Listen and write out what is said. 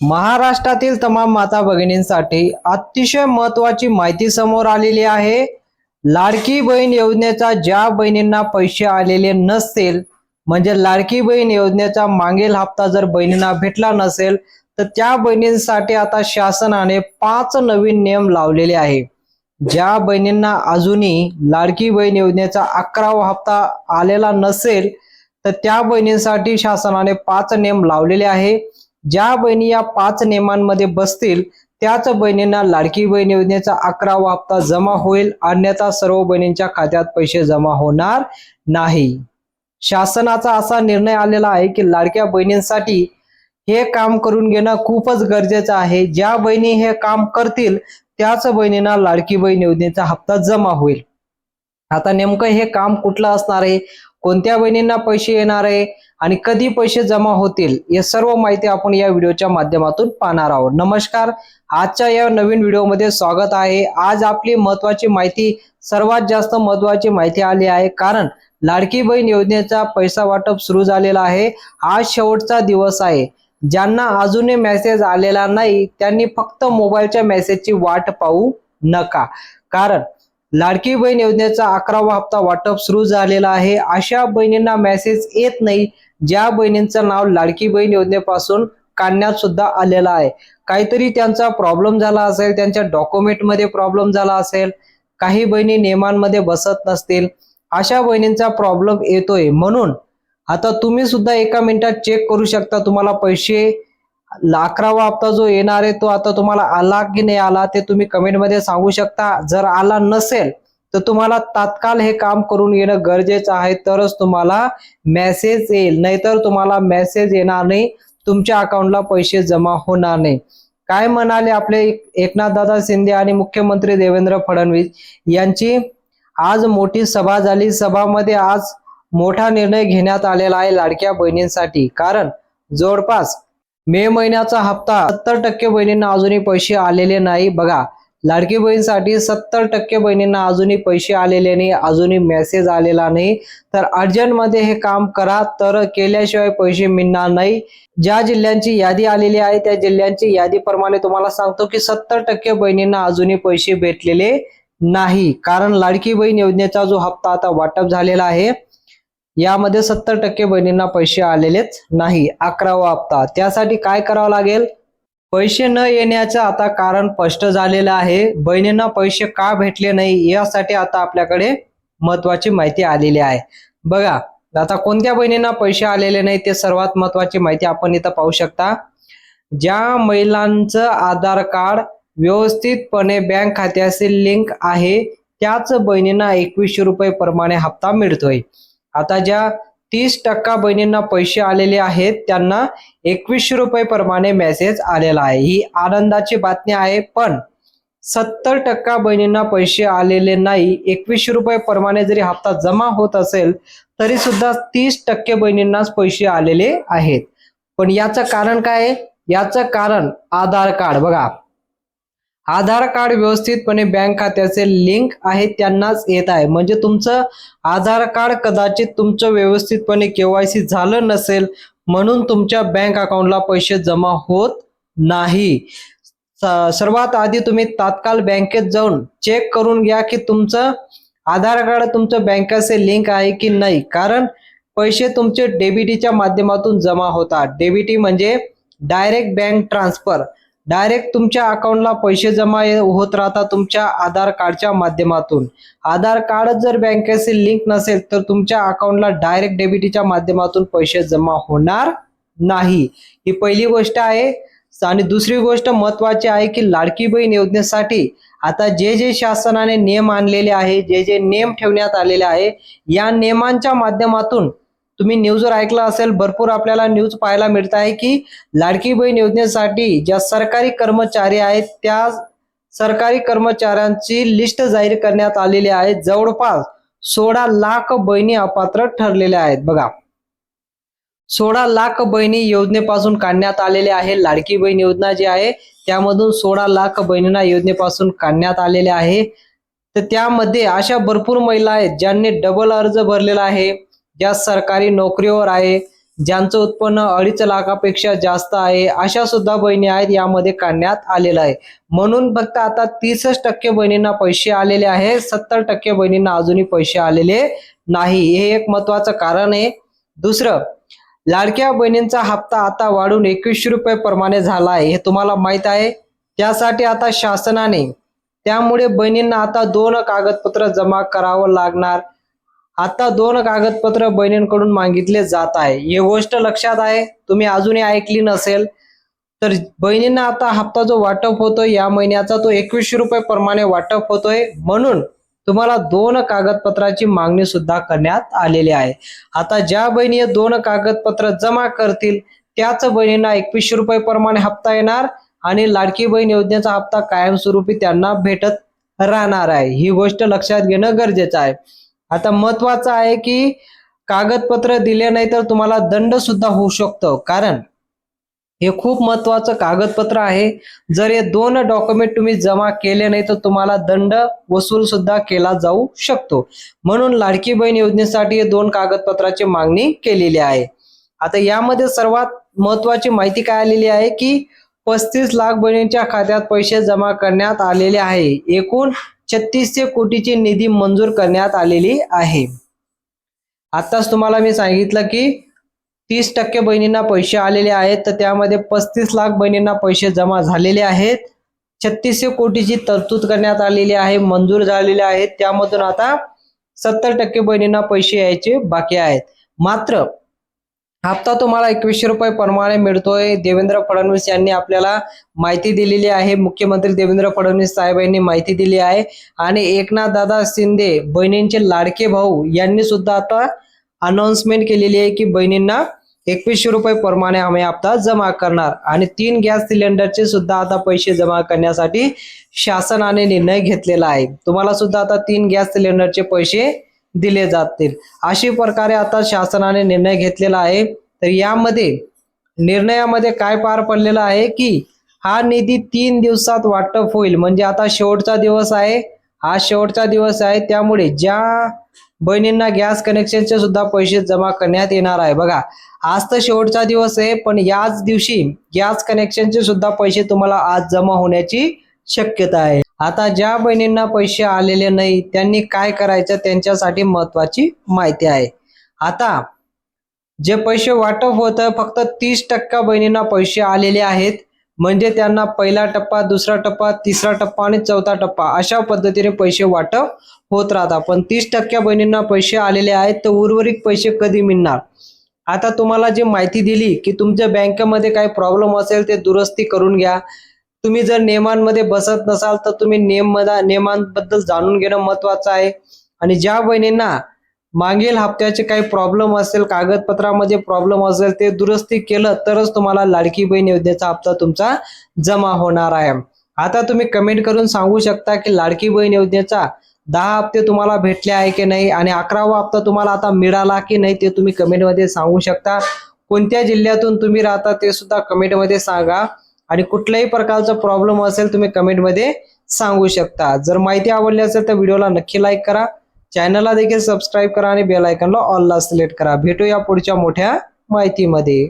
महाराष्ट्रातील तमाम माता भगिनींसाठी अतिशय महत्वाची माहिती समोर आलेली आहे. लाडकी बहीण योजनेचा ज्या बहिणींना पैसे आलेले नसतील म्हणजे लाडकी बहीण योजनेचा मागील हप्ता जर बहिणींना भेटला नसेल तर त्या बहिणींसाठी आता शासनाने पाच नवीन नियम लावलेले आहे. ज्या बहिणींना अजूनही लाडकी बहीण योजनेचा अकरावा हप्ता आलेला नसेल तर त्या बहिणींसाठी शासनाने पाच नियम लावलेले आहे. ज्या बहिणी या पाच नियमांमध्ये बसतील त्याच बहिणींना लाडकी बहीण योजनेचा अकरावा हप्ता जमा होईल. अन्यथा सर्व बहिणींच्या खात्यात पैसे जमा होणार नाही. शासनाचा असा निर्णय आलेला आहे की लाडक्या बहिणींसाठी हे काम करून घेणं खूपच गरजेचं आहे. ज्या बहिणी हे काम करतील त्याच बहिणींना लाडकी बहीण योजनेचा हप्ता जमा होईल. आता नेमकं हे काम कुठलं असणार आहे? कोणत्या बहिणींना पैसे येणार आहे? आणि कधी पैसे जमा होतील? हे सर्व माहिती आपण या व्हिडिओच्या माध्यमातून पाहणार आहोत. नमस्कार. आजच्या या नवीन व्हिडिओमध्ये स्वागत आहे. आज आपली महत्वाची माहिती सर्वात जास्त महत्वाची माहिती आली आहे कारण लाडकी बहीण योजनेचा पैसा वाटप सुरू झालेला आहे. आज शेवटचा दिवस आहे. ज्यांना अजूनही मेसेज आलेला नाही त्यांनी फक्त मोबाईलच्या मेसेजची वाट पाहू नका. कारण लाडकी बहीण योजनेचा अकरावा हप्ता वाटप सुरू झालेला आहे. अशा बहिणींना मेसेज येत नाही. ज्या बहिणींचं नाव लाडकी बहीण योजनेपासून काढण्यात सुद्धा आलेलं आहे. काहीतरी त्यांचा प्रॉब्लेम झाला असेल त्यांच्या डॉक्युमेंटमध्ये प्रॉब्लेम झाला असेल काही बहिणी नियमांमध्ये बसत नसतील अशा बहिणींचा प्रॉब्लेम येतोय. म्हणून आता तुम्ही सुद्धा एका मिनिटात चेक करू शकता. तुम्हाला पैसे अकरावा हप्ता जो येणार आहे तो आता तुम्हाला आला की नाही आला ते तुम्ही कमेंटमध्ये सांगू शकता. जर आला नसेल तर तुम्हाला तात्काळ हे काम करून येणं गरजेचं आहे तरच तुम्हाला मेसेज येईल. नाहीतर तुम्हाला मेसेज येणार नाही तुमच्या अकाउंटला पैसे जमा होणार नाही. काय म्हणाले आपले एकनाथ दादा शिंदे आणि मुख्यमंत्री देवेंद्र फडणवीस यांची? आज मोठी सभा झाली. सभामध्ये आज मोठा निर्णय घेण्यात आलेला आहे लाडक्या बहिणींसाठी. कारण जवळपास मे महिन्याचा हप्ता. सत्तर टक्के बहिणींना अजूनही पैसे आलेले नाही. बघा लाडकी बहीणसाठी सत्तर टक्के बहिणींना अजूनही पैसे आलेले नाही अजूनही मेसेज आलेला नाही. तर अर्जंटमध्ये हे काम करा तर केल्याशिवाय पैसे मिळणार नाही. ज्या जिल्ह्यांची यादी आलेली आहे त्या जिल्ह्यांची यादीप्रमाणे तुम्हाला सांगतो की सत्तर टक्के बहिणींना अजूनही पैसे भेटलेले नाही. कारण लाडकी बहीण योजनेचा जो हप्ता आता वाटप झालेला आहे यामध्ये सत्तर टक्के बहिणींना पैसे आलेलेच नाही अकरावा हप्ता. त्यासाठी काय करावं लागेल? पैसे न येण्याचं आता कारण स्पष्ट झालेलं आहे. बहिणींना पैसे का भेटले नाही यासाठी आता आपल्याकडे महत्वाची माहिती आलेली आहे. बघा आता कोणत्या बहिणींना पैसे आलेले नाही ते सर्वात महत्वाची माहिती आपण इथं पाहू शकता. ज्या महिलांचं आधार कार्ड व्यवस्थितपणे बँक खात्याशी लिंक आहे त्याच बहिणींना एकवीसशे रुपये प्रमाणे हप्ता मिळतोय. आता ज्या तीस टक्का बहिणींना पैसे आलेले आहेत त्यांना एकवीसशे रुपये प्रमाणे मेसेज आलेला आहे. ही आनंदाची बातमी आहे पण सत्तर टक्का बहिणींना पैसे आलेले नाही एकवीसशे रुपये प्रमाणे जरी हप्ता जमा होत असेल तरी सुद्धा तीस टक्के बहिणींनाच पैसे आलेले आहेत. पण याचं कारण काय आहे? याचं कारण आधार कार्ड. बघा आधार कार्ड व्यवस्थितपणे बँक खात्याचे लिंक आहे त्यांनाच येत आहे. म्हणजे तुमचं आधार कार्ड कदाचित तुमचं व्यवस्थितपणे केवायसी झालं नसेल म्हणून तुमच्या बँक अकाउंटला पैसे जमा होत नाही. सर्वात आधी तुम्ही तात्काळ बँकेत जाऊन चेक करून घ्या की तुमचं आधार कार्ड तुमचं बँकेचे लिंक आहे की नाही. कारण पैसे तुमचे डेबिटीच्या माध्यमातून जमा होतात. डेबिटी म्हणजे डायरेक्ट बँक ट्रान्सफर. डायरेक्ट तुमच्या अकाउंटला पैसे जमा होत राहतात तुमच्या आधार कार्डच्या माध्यमातून. आधार कार्ड जर बँकेशी लिंक नसेल तर तुमच्या अकाउंटला डायरेक्ट डेबिटीच्या माध्यमातून पैसे जमा होणार नाही. ही पहिली गोष्ट आहे. आणि दुसरी गोष्ट महत्वाची आहे की लाडकी बहीण योजनेसाठी आता जे जे शासनाने नियम आणलेले आहे जे जे नियम ठेवण्यात आलेले आहे या नियमांच्या माध्यमातून तुम्ही न्यूजवर ऐकलं असेल भरपूर आपल्याला न्यूज पाहायला मिळत आहे की लाडकी बहीण योजनेसाठी ज्या सरकारी कर्मचारी आहेत त्या सरकारी कर्मचाऱ्यांची लिस्ट जाहीर करण्यात आलेली आहे. जवळपास सोळा लाख बहिणी अपात्र ठरलेल्या आहेत. बघा. सोळा लाख बहिणी योजनेपासून काढण्यात आलेले आहे. लाडकी बहीण योजना जी आहे त्यामधून सोळा लाख बहिणींना योजनेपासून काढण्यात आलेले आहे. तर त्यामध्ये अशा भरपूर महिला आहेत ज्यांनी डबल अर्ज भरलेला आहे. ज्या सरकारी नोकरीवर आहे ज्यांचं उत्पन्न अडीच लाखापेक्षा जास्त आहे अशा सुद्धा बहिणी आहेत यामध्ये काढण्यात आलेलं आहे. म्हणून फक्त आता तीसच टक्के बहिणींना पैसे आलेले आहे सत्तर टक्के बहिणींना अजूनही पैसे आलेले नाही. हे एक महत्वाचं कारण आहे. दुसरं लाडक्या बहिणींचा हप्ता आता वाढून एकवीसशे रुपये प्रमाणे झाला आहे हे तुम्हाला माहीत आहे. त्यासाठी आता शासनाने त्यामुळे बहिणींना आता दोन कागदपत्र जमा करावं लागणार. आता दोन कागदपत्र बहिणींकडून मागितले जात आहे. ही गोष्ट लक्षात आहे. तुम्ही अजूनही ऐकली नसेल तर बहिणींना आता हप्ता जो वाटप होतोय या महिन्याचा तो एकवीसशे रुपये प्रमाणे वाटप होतोय. म्हणून तुम्हाला दोन कागदपत्राची मागणी सुद्धा करण्यात आलेली आहे. आता ज्या बहिणी हे दोन कागदपत्र जमा करतील त्याच बहिणींना एकवीसशे रुपये प्रमाणे हप्ता येणार आणि लाडकी बहीण योजनेचा हप्ता कायमस्वरूपी त्यांना भेटत राहणार आहे. ही गोष्ट लक्षात घेणं गरजेचं आहे. आता महत्वाचं आहे की कागदपत्र दिले नाही तर तुम्हाला दंड सुद्धा होऊ शकतो. कारण हे खूप महत्वाचं कागदपत्र आहे. जर हे दोन डॉक्युमेंट तुम्ही जमा केले नाही तर तुम्हाला दंड वसूल सुद्धा केला जाऊ शकतो. म्हणून लाडकी बहीण योजनेसाठी हे दोन कागदपत्राची मागणी केलेली आहे. आता यामध्ये सर्वात महत्वाची माहिती काय आलेली आहे की पस्तीस लाख बहिणींच्या खात्यात पैसे जमा करण्यात आलेले आहे. एकूण छत्तीसशे कोटीची निधी मंजूर करण्यात आलेली आहे. आताच तुम्हाला मी सांगितलं की तीस टक्के बहिणींना पैसे आलेले आहेत तर त्यामध्ये पस्तीस लाख बहिणींना पैसे जमा झालेले आहेत. छत्तीसशे कोटीची तरतूद करण्यात आलेली आहे मंजूर झालेले आहेत. त्यामधून आता सत्तर टक्के बहिणींना पैसे यायचे बाकी आहेत. मात्र हप्ता तुम्हाला एकवीसशे रुपये प्रमाणे मिळतोय. देवेंद्र फडणवीस यांनी आपल्याला माहिती दिलेली आहे. मुख्यमंत्री देवेंद्र फडणवीस साहेब यांनी माहिती दिली आहे. आणि एकनाथ दादा शिंदे बहिणींचे लाडके भाऊ यांनी सुद्धा आता अनाउन्समेंट केलेली आहे की बहिणींना एकवीसशे रुपये प्रमाणे आम्ही हप्ता जमा करणार. आणि तीन गॅस सिलेंडरचे सुद्धा आता पैसे जमा करण्यासाठी शासनाने निर्णय घेतलेला आहे. तुम्हाला सुद्धा आता तीन गॅस सिलेंडरचे पैसे दिले जातील. अशी प्रकारे आता शासनाने निर्णय घेतलेला आहे. तर यामध्ये निर्णयामध्ये काय पार पडलेलं आहे की हा निधी तीन दिवसात वाटप होईल. म्हणजे आता शेवटचा दिवस आहे. हा शेवटचा दिवस आहे. त्यामुळे ज्या बहिणींना गॅस कनेक्शनचे सुद्धा पैसे जमा करण्यात येणार आहे. बघा आज तर शेवटचा दिवस आहे पण याच दिवशी गॅस कनेक्शनचे सुद्धा पैसे तुम्हाला आज जमा होण्याची शक्यता आहे. आता ज्या बहिणींना पैसे आलेले नाही त्यांनी काय करायचं त्यांच्यासाठी महत्वाची माहिती आहे. आता जे पैसे वाटप होतं फक्त तीस टक्का बहिणींना पैसे आलेले आहेत. म्हणजे त्यांना पहिला टप्पा दुसरा टप्पा तिसरा टप्पा आणि चौथा टप्पा अशा पद्धतीने पैसे वाटप होत राहतात. पण तीस टक्क्या बहिणींना पैसे आलेले आहेत तर उर्वरित पैसे कधी मिळणार? आता तुम्हाला जी माहिती दिली की तुमच्या बँकेमध्ये काही प्रॉब्लेम असेल ते दुरुस्ती करून घ्या. तुम्ही जर नियमांमध्ये बसत नसाल तर तुम्ही नियम नियमांबद्दल जाणून घेणं महत्वाचं आहे. आणि ज्या बहिणींना मागील हप्त्याचे काही प्रॉब्लेम असेल कागदपत्रामध्ये प्रॉब्लेम असेल ते दुरुस्ती केलं तरच तुम्हाला लाडकी बहीण योजनेचा हप्ता तुमचा जमा होणार आहे. आता तुम्ही कमेंट करून सांगू शकता की लाडकी बहीण योजनेचा दहा हप्ते तुम्हाला भेटले आहे की नाही? आणि अकरावा हप्ता तुम्हाला आता मिळाला की नाही ते तुम्ही कमेंटमध्ये सांगू शकता. कोणत्या जिल्ह्यातून तुम्ही राहता ते सुद्धा कमेंटमध्ये सांगा. आणि कुठल्याही प्रकारचा प्रॉब्लेम असेल तुम्ही कमेंटमध्ये सांगू शकता. जर माहिती आवडली असेल तर व्हिडिओला नक्की लाईक करा. चॅनलला देखील सबस्क्राईब करा आणि बेल आयकॉनला ऑलला सिलेक्ट करा. भेटूया पुढच्या मोठ्या माहितीमध्ये.